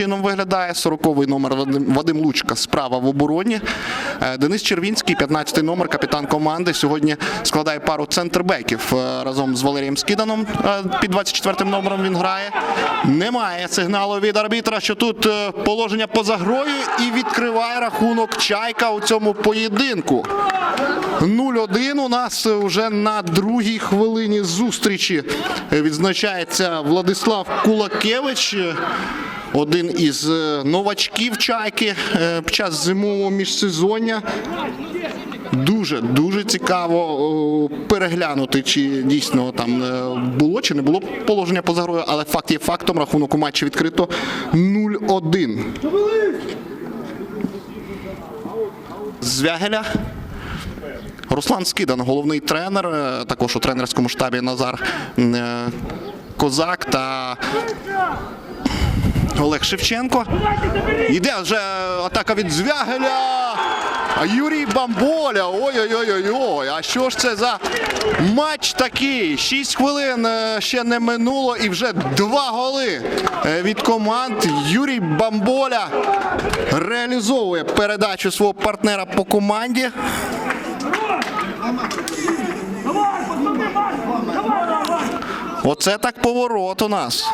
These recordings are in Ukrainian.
Чином виглядає 40-й номер Вадим, Лучка справа в обороні. Е, Денис Червінський, 15-й номер, капітан команди. Сьогодні складає пару центрбеків е, разом з Валерієм Скиданом. Е, Під 24-м номером він грає. Немає сигналу від арбітра, що тут положення поза грою і відкриває рахунок Чайка у цьому поєдинку. 0-1 у нас вже на другій хвилині зустрічі відзначається Владислав Кулакевич. Один із е, новачків чайки е, під час зимового міжсезоння. Дуже дуже цікаво переглянути, чи дійсно там е, було чи не було положення поза грою, але факт є фактом. Рахунок у матчі відкрито 0-1. Звягеля. Руслан Скидан, головний тренер, е, також у тренерському штабі Назар е, Козак та Олег Шевченко. Йде вже атака від Звягеля. А Юрій Бамболя. Ой-ой-ой-ой. А що ж це за матч такий? Шість хвилин е, ще не минуло і вже два голи е, від команд. Юрій Бамболя реалізовує передачу свого партнера по команді. Оце так поворот у нас.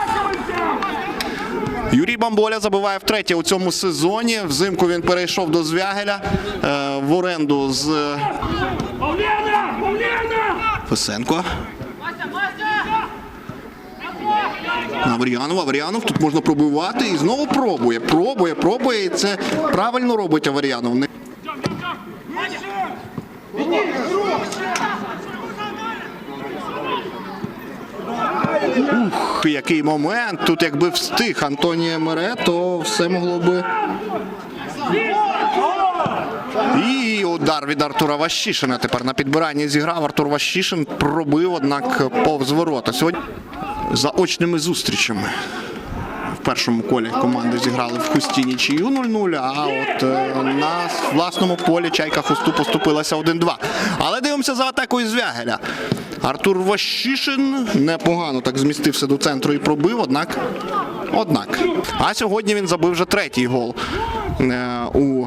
Юрій Бамболя забиває втретє у цьому сезоні. Взимку він перейшов до Звягеля е, в оренду з! Павлена! Фесенко. Аваріанов, Аваріанов тут можна пробивати і знову пробує. Пробує, пробує. І це правильно робить Аваріанов. Не- Ух, який момент. Тут якби встиг Антонія Мере, то все могло би. І удар від Артура Ващишина. Тепер на підбиранні зіграв. Артур Ващишин пробив, однак повз ворота. Сьогодні за очними зустрічами. В першому колі команди зіграли в Хусті нічию 0-0, а от е, на власному полі Чайка Хусту поступилася 1-2. Але дивимося за атакою Звягеля. Артур Ващишин непогано так змістився до центру і пробив, однак. Однак. А сьогодні він забив вже третій гол е, у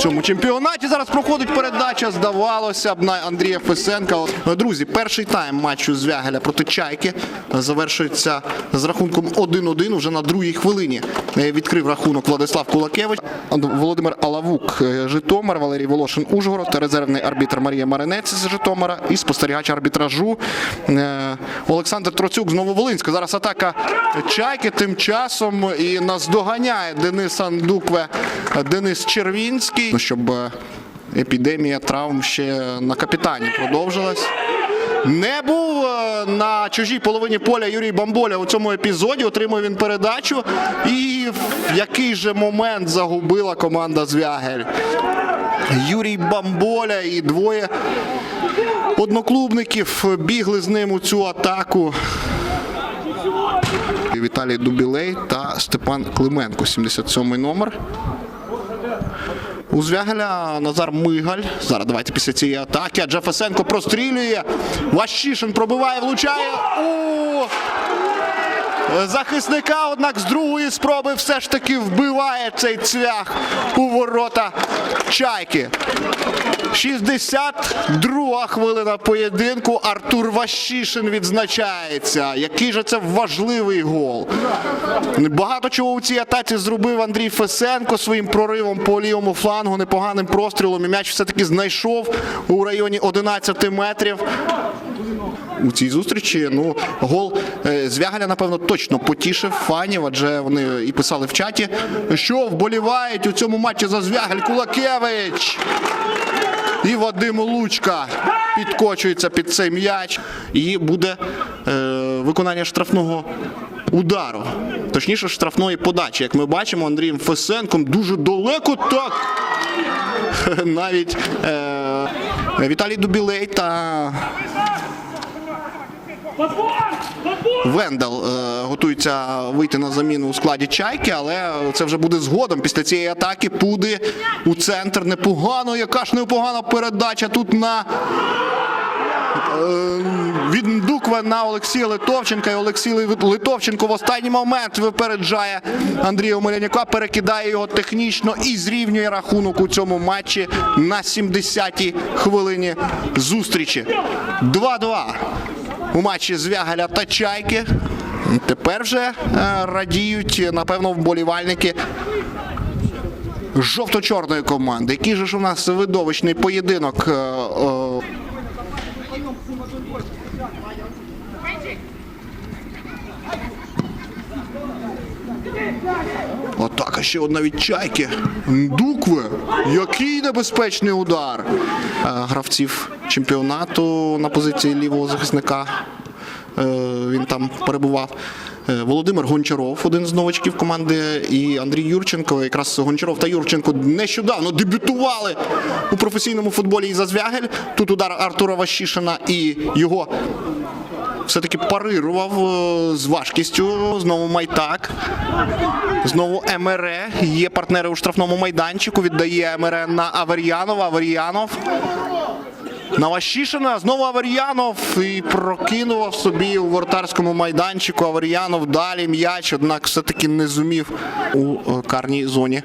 цьому чемпіонаті. Зараз проходить передача. Здавалося б на Андрія Фесенка. Друзі, перший тайм матчу Звягеля проти Чайки завершується з рахунком 1-1 уже на другій хвилині. Е, Відкрив рахунок Владислав Кулакевич, Володимир Алавук, е, Житомир, Валерій Волошин, Ужгород, резервний арбітр Марія Маринець з Житомира і спостерігач арбітражу е, Олександр Троцюк знову Волинська. Зараз атака Чайки тим часом і наздоганяє Денис Андукве, Денис Червінський. Ну, щоб е, епідемія травм ще на капітані продовжилась. Не був е, на чужій половині поля Юрій Бамболя у цьому епізоді. Отримує він передачу. І в який же момент загубила команда Звягель. Юрій Бамболя і двоє одноклубників бігли з ним у цю атаку. Віталій Дубілей та Степан Клименко, 77-й номер. У Звягеля Назар Мигаль. Зараз давайте після цієї атаки. Адже Фесенко прострілює. Ващишин пробиває, влучає. У захисника, однак з другої спроби все ж таки вбиває цей цвях у ворота чайки. 62 хвилина поєдинку. Артур Ващишин відзначається. Який же це важливий гол. Багато чого у цій атаці зробив Андрій Фесенко своїм проривом по лівому флангу, непоганим прострілом. І м'яч все-таки знайшов у районі 11 метрів. У цій зустрічі ну гол е, Звягаля, напевно, точно потішив фанів, адже вони і писали в чаті, що вболівають у цьому матчі за Звягаль Кулакевич. І Вадим Лучка підкочується під цей м'яч. І буде е, виконання штрафного удару. Точніше, штрафної подачі. Як ми бачимо, Андрієм Фесенком дуже далеко так. навіть е, Віталій Дубілей та! Вендел е, готується вийти на заміну у складі чайки, але це вже буде згодом. Після цієї атаки Пуди у центр непогано. Яка ж непогана передача тут на е, від Дуква на Олексія Литовченка. І Олексій Литовченко в останній момент випереджає Андрія Омеляняка, перекидає його технічно і зрівнює рахунок у цьому матчі на 70-й хвилині зустрічі. 2-2 у матчі Звягаля та Чайки. Тепер вже е, радіють, напевно, вболівальники жовто-чорної команди. Який же ж у нас видовищний поєдинок. Е, ще одна від чайки. Дукве. Який небезпечний удар. Е, Гравців чемпіонату на позиції лівого захисника. Е, Він там перебував. Е, Володимир Гончаров, один з новачків команди, і Андрій Юрченко. Якраз Гончаров та Юрченко нещодавно дебютували у професійному футболі і за Звягель. Тут удар Артура Ващишина і його все-таки парирував е, з важкістю. Знову Майтак. Знову МРЕ. Є партнери у штрафному майданчику. Віддає МРЕ на Авер'янова. Авер'янов. На Ващишина. Знову Авер'янов. І прокинув собі у вортарському майданчику. Авер'янов далі м'яч, однак все-таки не зумів у е, карній зоні.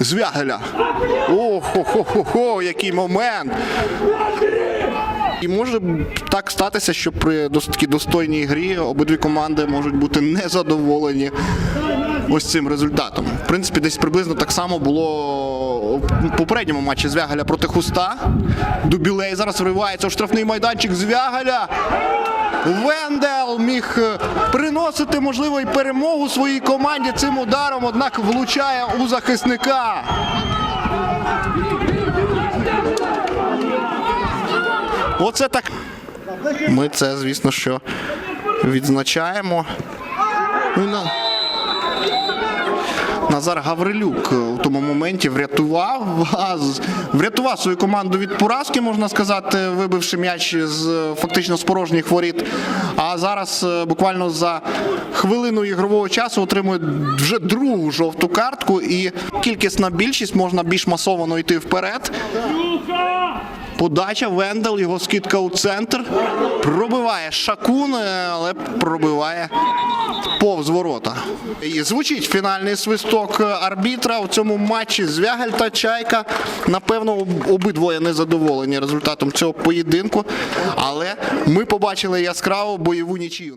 Звягеля. Охо-хо-хо-хо, який момент. І може так статися, що при досить достойній грі обидві команди можуть бути незадоволені ось цим результатом. В принципі, десь приблизно так само було в попередньому матчі Звягаля проти Хуста. Дубілей зараз вривається у штрафний майданчик Звягаля. Вендел міг е, приносити, можливо, і перемогу своїй команді цим ударом, однак влучає у захисника. Оце так. Ми це, звісно, що відзначаємо. Ну, Назар Гаврилюк у тому моменті врятував врятував свою команду від поразки, можна сказати, вибивши м'яч з фактично з порожніх воріт. А зараз е, буквально за хвилину ігрового часу отримує вже другу жовту картку, і кількісна більшість можна більш масово йти вперед. Подача Вендел, його скидка у центр. Пробиває Шакун, е, але пробиває повз ворота. І звучить фінальний свисток арбітра у цьому матчі. Звягель та Чайка. Напевно, об- обидвоє незадоволені результатом цього поєдинку. Але ми побачили яскраву бойову нічию.